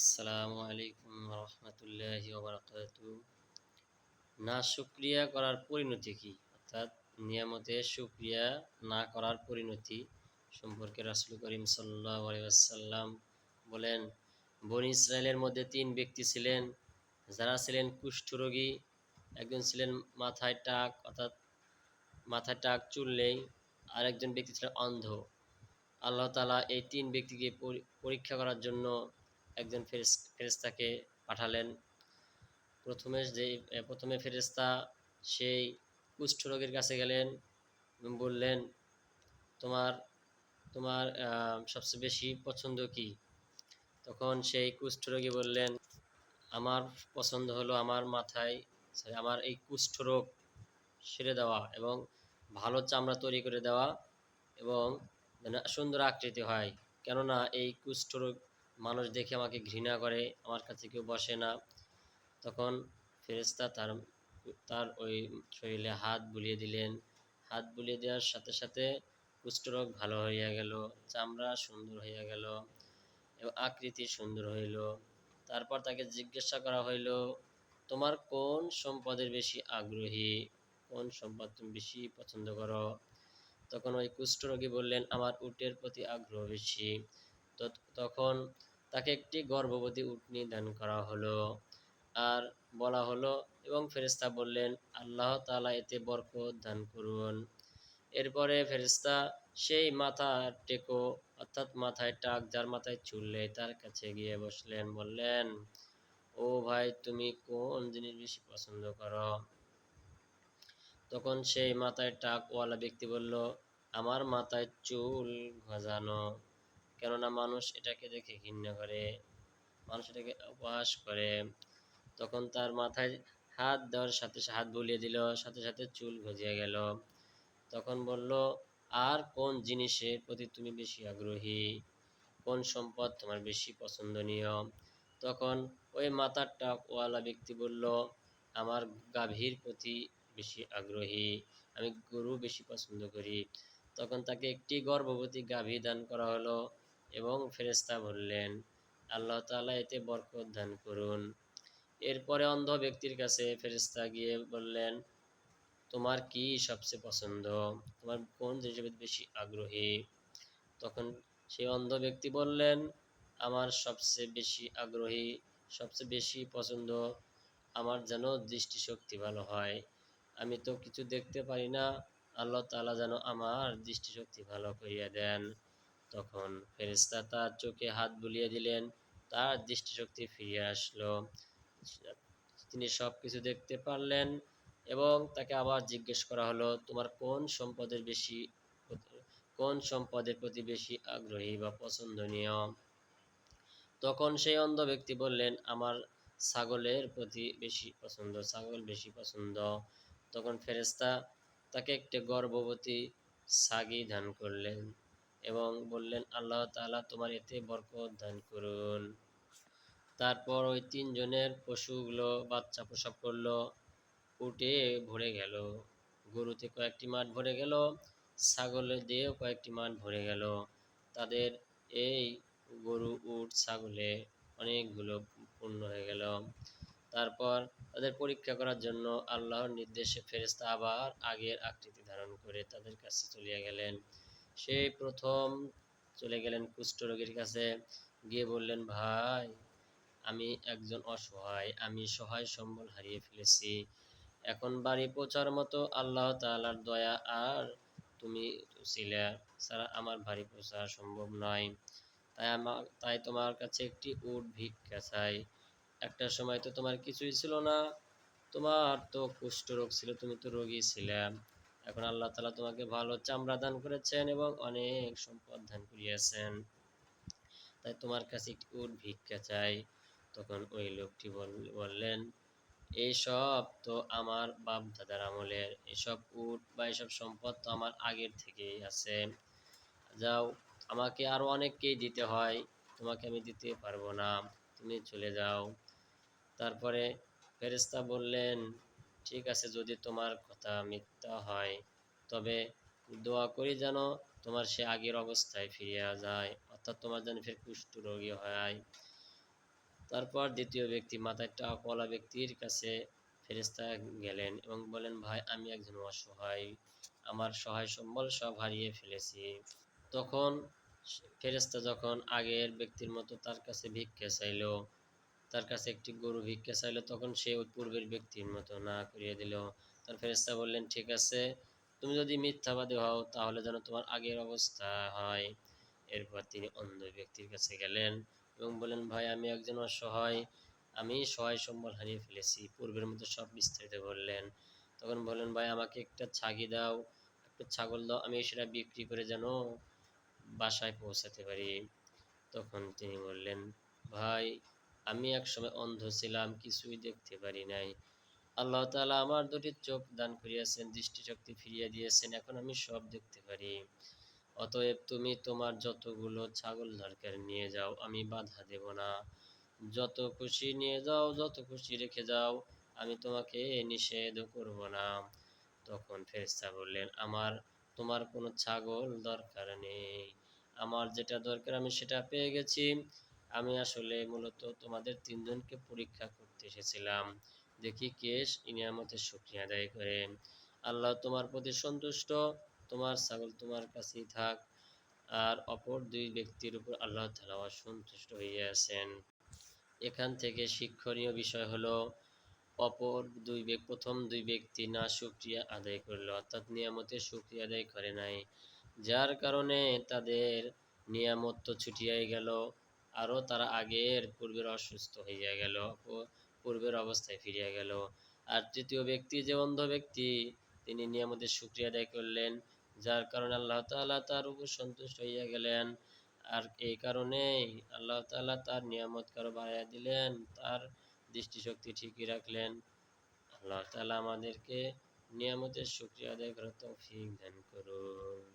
আসসালামু আলাইকুম রহমতুল্লাহ না, শুক্রিয়া করার পরিণতি কি? অর্থাৎ নিয়ামতে শুক্রিয়া না করার পরিণতি সম্পর্কে রাসুল করিম সাল্লাম বলেন, বন ইসরায়েলের মধ্যে তিন ব্যক্তি ছিলেন। যারা ছিলেন কুষ্ঠরোগী, একজন ছিলেন মাথায় টাক, অর্থাৎ মাথায় টাক চুল চুললেই আরেকজন ব্যক্তি ছিলেন অন্ধ। আল্লাহ তালা এই তিন ব্যক্তিকে পরীক্ষা করার জন্য একজন ফেরেস্তাকে পাঠালেন। প্রথমে যে, প্রথমে ফেরেস্তা সেই কুষ্ঠরোগের কাছে গেলেন বললেন, তোমার তোমার সবচেয়ে বেশি পছন্দ কি? তখন সেই কুষ্ঠরোগী বললেন, আমার পছন্দ হলো আমার মাথায় আমার এই কুষ্ঠরোগ সেরে দেওয়া এবং ভালো চামড়া তৈরি করে দেওয়া এবং সুন্দর আকৃতি হয়। কেননা এই কুষ্ঠরোগ মানুষ দেখে আমাকে ঘৃণা করে, আমার কাছে কেউ বসে না। তখন ফেরেস্তা তার তার ওই শরীরে হাত বুলিয়ে দিলেন। হাত বুলিয়ে দেওয়ার সাথে সাথে কুষ্ঠরোগ ভালো হইয়া গেল, চামড়া সুন্দর হইয়া গেল, এবং আকৃতি সুন্দর হইল। তারপর তাকে জিজ্ঞাসা করা হইল, তোমার কোন সম্পদের বেশি আগ্রহী? কোন সম্পদ তুমি বেশি পছন্দ করো? তখন ওই কুষ্ঠরোগী বললেন, আমার উটের প্রতি আগ্রহ বেশি। তখন তাকে একটি গর্ভবতী উটনি দান করা হলো। আর বলা হলো এবং ফেরিস্তা বললেন, আল্লাহ তালা এতে বরকত দান করুন। এরপরে ফেরিস্তা সেই মাথা টেকো, অর্থাৎ মাথায় টাক যার মাথায় চুললে তার কাছে গিয়ে বসলেন, বললেন, ও ভাই, তুমি কোন জিনিস বেশি পছন্দ করো? তখন সেই মাথায় টাকওয়ালা ব্যক্তি বলল, আমার মাথায় চুল গজানো। কেননা মানুষ এটাকে দেখে ঘৃণা করে, মানুষ এটাকে উপহাস করে। তখন তার মাথায় হাত দেওয়ার সাথে হাত বুলিয়ে দিল, সাথে সাথে চুল গজিয়ে গেল। তখন বলল, আর কোন জিনিসের প্রতি তুমি বেশি আগ্রহী? কোন সম্পদ তোমার বেশি পছন্দনীয়? তখন ওই মাথার টাকওয়ালা ব্যক্তি বলল, আমার গাভীর প্রতি বেশি আগ্রহী, আমি গরু বেশি পছন্দ করি। তখন তাকে একটি গর্ভবতী গাভী দান করা হলো। এবং ফেরেস্তা বললেন, আল্লাহ তালা এতে বরকত দান করুন। এরপরে অন্ধ ব্যক্তির কাছে ফেরেস্তা গিয়ে বললেন, তোমার কি সবচেয়ে পছন্দ? তোমার কোন জিনিসের বেশি আগ্রহী? তখন সেই অন্ধ ব্যক্তি বললেন, আমার সবচেয়ে বেশি আগ্রহী, সবচেয়ে বেশি পছন্দ, আমার যেন দৃষ্টিশক্তি ভালো হয়। আমি তো কিছু দেখতে পারি না, আল্লাহ তালা যেন আমার দৃষ্টিশক্তি ভালো করিয়া দেন। তখন ফেরিস্তা তার চোখে হাত বুলিয়ে দিলেন, তার দৃষ্টিশক্তি ফিরে আসলো। তিনি সব কিছু দেখতে পারলেন এবং তাকে আবার জিজ্ঞেস করা হলো, তোমার কোন সম্পদের বেশি, কোন সম্পদের প্রতি বেশি আগ্রহী বা পছন্দনীয়? তখন সেই অন্ধ ব্যক্তি বললেন, আমার ছাগলের প্রতি বেশি পছন্দ, ছাগল বেশি পছন্দ। তখন ফেরেস্তা তাকে একটি গর্ভবতী সাগি দান করলেন। এবং বললেন, আল্লাহ তালা তোমার এতে বরকত দান করুন। তারপর ওই তিনজনের পশুগুলো, বাচ্চা প্রসব করল, উঠে ভরে গেল। গরুতে কয়েকটি মাঠ ভরে গেল, ছাগলে দিয়েও কয়েকটি মাঠ ভরে গেল। তাদের এই গরু, উট, ছাগলে অনেকগুলো পূর্ণ হয়ে গেল। তারপর তাদের পরীক্ষা করার জন্য আল্লাহর নির্দেশে ফেরেস্তা আবার আগের আকৃতি ধারণ করে তাদের কাছে চলিয়া গেলেন। সেই প্রথম চলে গেলেন কুষ্ঠরোগীর কাছে। গিয়ে বললেন, ভাই, আমি একজন অসহায়, আমি সহায় সম্বল হারিয়ে ফেলেছি। এখন বাড়ি পৌঁছার মতো আল্লাহ তালার দয়া আর তুমি ছিলে, ছাড়া আমার বাড়ি পৌঁছা সম্ভব নয়। তাই আমার তাই তোমার কাছে একটি উট ভিক্ষা চাই। একটা সময় তো তোমার কিছুই ছিল না। তোমার তো কুষ্ঠ রোগ ছিল, তুমি তো রোগী ছিলে। এখন আল্লাহ তালা তোমাকে ভালো চামড়া দান করেছেন এবং অনেক সম্পদ দান করিয়াছেন। তাই তোমার কাছে একটি উট ভিক্ষা চাই। তখন ওই লোকটি বললেন এইসব তো আমার বাপ দাদার আমলের এসব উট বা এসব সম্পদ তো আমার আগের থেকেই আছে। যাও, আমাকে আরও অনেককেই দিতে হয়, তোমাকে আমি দিতে পারব না, তুমি চলে যাও। তারপরে ফেরেস্তা বললেন ঠিক আছে, যদি তোমার কথা মিথ্যা হয়, তবে দোয়া করি যেন তোমার সে আগের অবস্থায় ফিরিয়া যায়, অর্থাৎ তোমার যেন ফের কুষ্ঠ রোগী হয়। তারপর দ্বিতীয় ব্যক্তি, মাথায় টাকওয়ালা ব্যক্তির কাছে ফেরেস্তা গেলেন এবং বলেন ভাই, আমি একজন অসহায়, আমার সহায় সম্বল সব হারিয়ে ফেলেছি। তখন ফেরেস্তা যখন আগের ব্যক্তির মতো তার কাছে ভিক্ষা চাইলো তার কাছে একটি গরু ভিক্ষা চাইলো, তখন সে ওই পূর্বের ব্যক্তির মতো না করিয়ে দিল। তার ফেরেস্তা বললেন, ঠিক আছে, তুমি যদি মিথ্যাবাদী হও, তাহলে যেন তোমার আগের অবস্থা হয়। এরপর তিনি অন্ধ ব্যক্তির কাছে গেলেন এবং বলেন ভাই, আমি একজন অসহায়, আমি সহায় সম্বল হারিয়ে ফেলেছি। পূর্বের মতো সব বিস্তারিত বললেন। তখন বলেন ভাই, আমাকে একটা ছাগি দাও, একটা ছাগল দাও, আমি সেটা বিক্রি করে যেন বাসায় পৌঁছাতে পারি। তখন তিনি বললেন, ভাই আমি একসময় অন্ধ ছিলাম, কিছুই দেখতে পারি নাই। আল্লাহ তালা আমার দুটি চোখ দান করিয়াছেন, দৃষ্টিশক্তি ফিরিয়ে দিয়েছেন, এখন আমি সব দেখতে পারি। অতএব তুমি তোমার যতগুলো ছাগল দরকার নিয়ে যাও, আমি বাধা দেব না। যত খুশি নিয়ে যাও, যত খুশি রেখে যাও, আমি তোমাকে নিষেধ করব না। তখন ফেরেস্তা বললেন, আমার, তোমার কোনো ছাগল দরকার নেই। আমার যেটা দরকার আমি সেটা পেয়ে গেছি। আমি আসলে মূলত তোমাদের তিনজনকে পরীক্ষা করতে এসেছিলাম। দেখি কে ইনিয়ামতের শুক্রিয়া আদায় করে। আল্লাহ তোমার প্রতি সন্তুষ্ট, তোমার ছাগল তোমার কাছেই থাক। আর অপর দুই ব্যক্তির উপর আল্লাহ তালা অসন্তুষ্ট হইয়াছেন এখান থেকে শিক্ষণীয় বিষয় হলো, অপর দুই ব্যক্তি, প্রথম দুই ব্যক্তি না সুক্রিয়া আদায় করল, অর্থাৎ নিয়ামতের সুক্রিয়া আদায় করে নাই। যার কারণে তাদের নিয়ামত তো ছুটিয়াই গেল। আরও তারা আগের পূর্বের অসুস্থ হইয়া গেল পূর্বের অবস্থায় ফিরিয়া গেল। আর তৃতীয় ব্যক্তি, যে অন্ধ ব্যক্তি, তিনি নিয়ামতের সুক্রিয়া আদায় করলেন, যার কারণে আল্লাহ তালা তার উপর সন্তুষ্ট হইয়া গেলেন। আর এই কারণেই আল্লাহ তালা তার নিয়ামত কারও বাড়াইয়া দিলেন, তার দৃষ্টিশক্তি ঠিকই রাখলেন। আল্লাহ তালা আমাদেরকে নিয়ামতের শুক্রিয়া আদায় করার তৌফিক দান করুন।